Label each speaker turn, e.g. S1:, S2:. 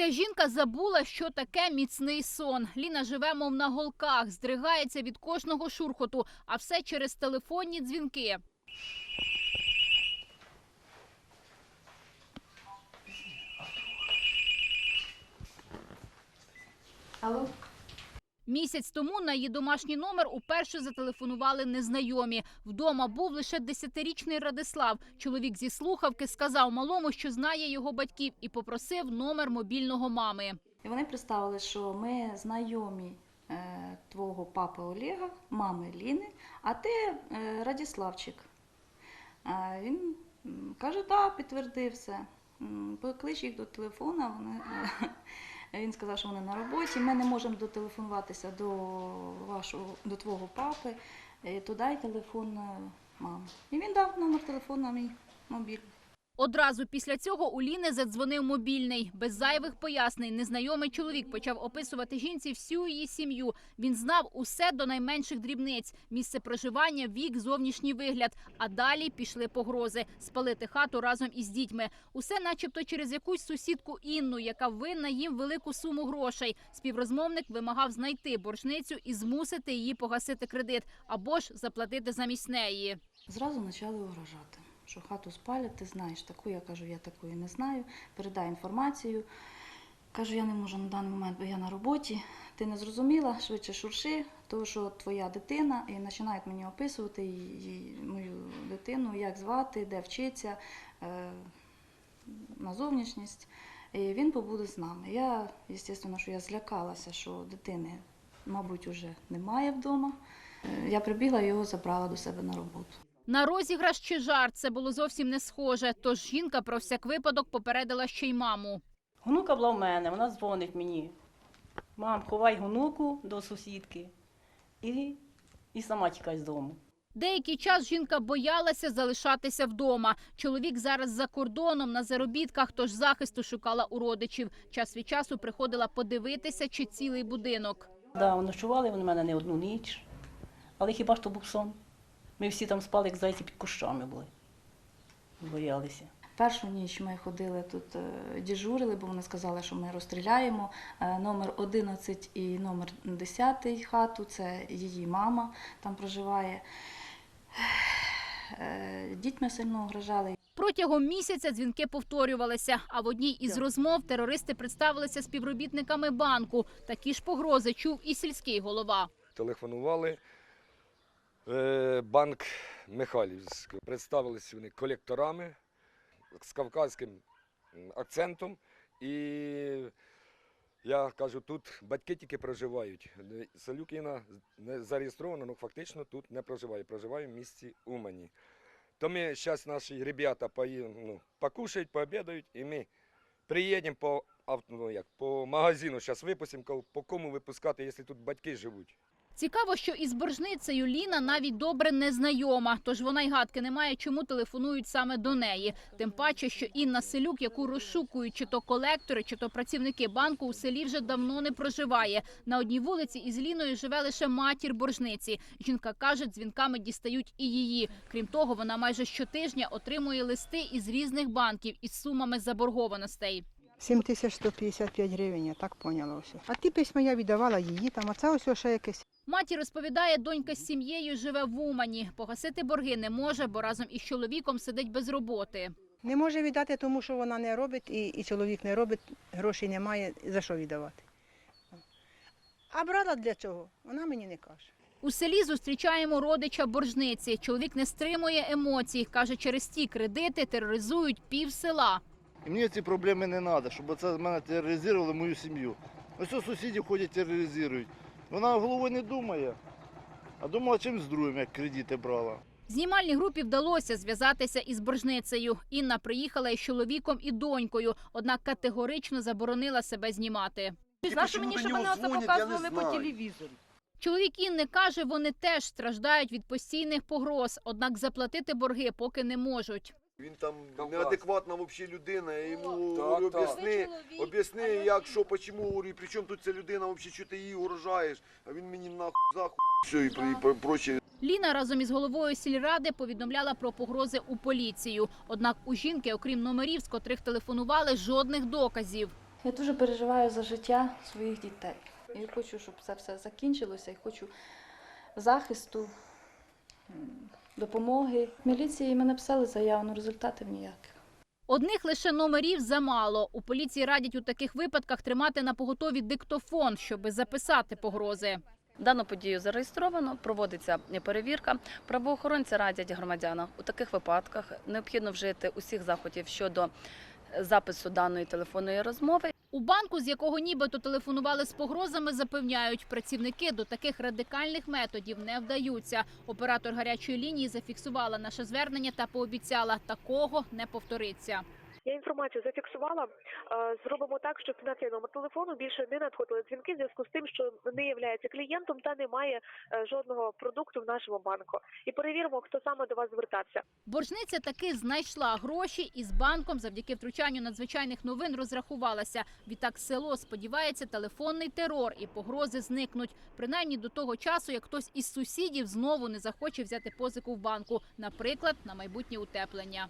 S1: Ця жінка забула, що таке міцний сон. Ліна живе, мов на голках, здригається від кожного шурхоту, а все через телефонні дзвінки.
S2: Алло?
S1: Місяць тому на її домашній номер уперше зателефонували незнайомі. Вдома був лише десятирічний Радислав. Чоловік зі слухавки сказав малому, що знає його батьків, і попросив номер мобільного мами.
S2: І вони представили, що ми знайомі е, твого папи Олега, мами Ліни, а ти е, Радіславчик. Він каже, так, підтвердив все. Поклич їх до телефона. Вони, е, він сказав, що вони на роботі. Ми не можемо дотелефонуватися до вашого, до твого папи. Е, То дай телефон мамі, мами. І він дав номер телефону мій мобільний.
S1: Одразу після цього у Ліни задзвонив мобільний. Без зайвих пояснень незнайомий чоловік почав описувати жінці всю її сім'ю. Він знав усе до найменших дрібниць: місце проживання, вік, зовнішній вигляд. А далі пішли погрози спалити хату разом із дітьми. Усе, начебто, через якусь сусідку Інну, яка винна їм велику суму грошей. Співрозмовник вимагав знайти боржницю і змусити її погасити кредит або ж заплатити замість неї.
S2: Зразу почали угрожати, що хату спалять, ти знаєш таку. Я кажу, я такої не знаю. Передай інформацію. Кажу, я не можу на даний момент, бо я на роботі. Ти не зрозуміла, швидше шурши, тому що твоя дитина, і починають мені описувати її, мою дитину, як звати, де вчиться, е, на зовнішність. І він побуде з нами. Я, звісно, що я злякалася, що дитини, мабуть, вже немає вдома. Е, Я прибігла і його забрала до себе на роботу.
S1: На розіграш чи жарт це було зовсім не схоже. Тож жінка про всяк випадок попередила ще й маму.
S3: Гонука була в мене, вона дзвонить мені. Мам, ховай гонуку до сусідки і, і сама тікай з дому.
S1: Деякий час жінка боялася залишатися вдома. Чоловік зараз за кордоном на заробітках, тож захисту шукала у родичів. Час від часу приходила подивитися, чи цілий будинок.
S3: Да, ночували вони в мене не одну ніч, але хіба ж то був сон? Ми всі там спали, як зайці під кущами були. Боялися.
S2: Першу ніч ми ходили тут, е, дежурили, бо вони сказали, що ми розстріляємо. Е, Номер 11 і номер 10 хату це її мама там проживає. Е, Дітьми сильно угрожали.
S1: Протягом місяця дзвінки повторювалися. А в одній із розмов терористи представилися співробітниками банку. Такі ж погрози чув і сільський голова.
S4: телефонували. Е, Банк Михайлівський. Представилися вони колекторами з кавказьким акцентом. І я кажу, тут батьки тільки проживають. Салюкіна не зареєстрована, але фактично тут не проживає. Проживає в місті Умані. То ми зараз наші ребята пої- ну, покушають, пообідають, і ми приїдемо по, ну, як, по магазину, зараз випустимо, по кому випускати, якщо тут батьки живуть.
S1: Цікаво, що із боржницею Ліна навіть добре не знайома, тож вона й гадки не має, чому телефонують саме до неї. Тим паче, що Інна Селюк, яку розшукують чи то колектори, чи то працівники банку, у селі вже давно не проживає. На одній вулиці із Ліною живе лише матір боржниці. Жінка каже, дзвінками дістають і її. Крім того, вона майже щотижня отримує листи із різних банків із сумами заборгованостей.
S5: 7155 гривень, я так поняла все. А ті письма я віддавала її там, а це ось ще якесь.
S1: Матір розповідає, донька з сім'єю живе в Умані. Погасити борги не може, бо разом із чоловіком сидить без роботи.
S5: Не може віддати, тому що вона не робить, і, і чоловік не робить, грошей немає, за що віддавати. А брала для чого? Вона мені не каже.
S1: У селі зустрічаємо родича боржниці. Чоловік не стримує емоцій. Каже, через ті кредити тероризують пів села.
S6: І мені ці проблеми не треба, щоб це мене тероризували мою сім'ю. Ось ось сусіди ходять тероризують. Вона головою не думає, а думала чимось другим, як кредити брала.
S1: Знімальній групі вдалося зв'язатися із боржницею. Інна приїхала із чоловіком і донькою, однак категорично заборонила себе знімати.
S7: Знаєш, мені, щоб мене оце показували по телевізору.
S1: Чоловік Інни каже, вони теж страждають від постійних погроз, однак заплатити борги поки не можуть.
S8: Він там
S4: Кавказ.
S8: неадекватна взагалі людина. Я йому
S4: Так,
S8: говорю,
S4: так.
S8: об'ясни, об'ясни, як, що, почему, говорю, і при чому тут ця людина, взагалі, що ти її угрожаєш, а він мені нахуй захуй, все, і, і про- проче.
S1: Ліна разом із головою сільради повідомляла про погрози у поліцію. Однак у жінки, окрім номерів, з котрих телефонували, жодних доказів.
S2: Я дуже переживаю за життя своїх дітей. І хочу, щоб це все закінчилося, і хочу захисту, м, допомоги. В міліції ми написали заяву, але результатів ніяких.
S1: Одних лише номерів замало. У поліції радять у таких випадках тримати на поготові диктофон, щоби записати погрози.
S9: Дану подію зареєстровано, проводиться перевірка. Правоохоронці радять громадянам у таких випадках необхідно вжити усіх заходів щодо запису даної телефонної розмови.
S1: У банку, з якого нібито телефонували з погрозами, запевняють, працівники до таких радикальних методів не вдаються. Оператор гарячої лінії зафіксувала наше звернення та пообіцяла, такого не повториться.
S10: Я інформацію зафіксувала. Е, Зробимо так, щоб на цей номер телефону більше не надходили дзвінки в зв'язку з тим, що не є клієнтом та не має е, жодного продукту в нашому банку. І перевіримо, хто саме до вас звертався.
S1: Боржниця таки знайшла гроші і з банком завдяки втручанню надзвичайних новин розрахувалася. Відтак село сподівається, телефонний терор і погрози зникнуть. Принаймні до того часу, як хтось із сусідів знову не захоче взяти позику в банку, наприклад, на майбутнє утеплення.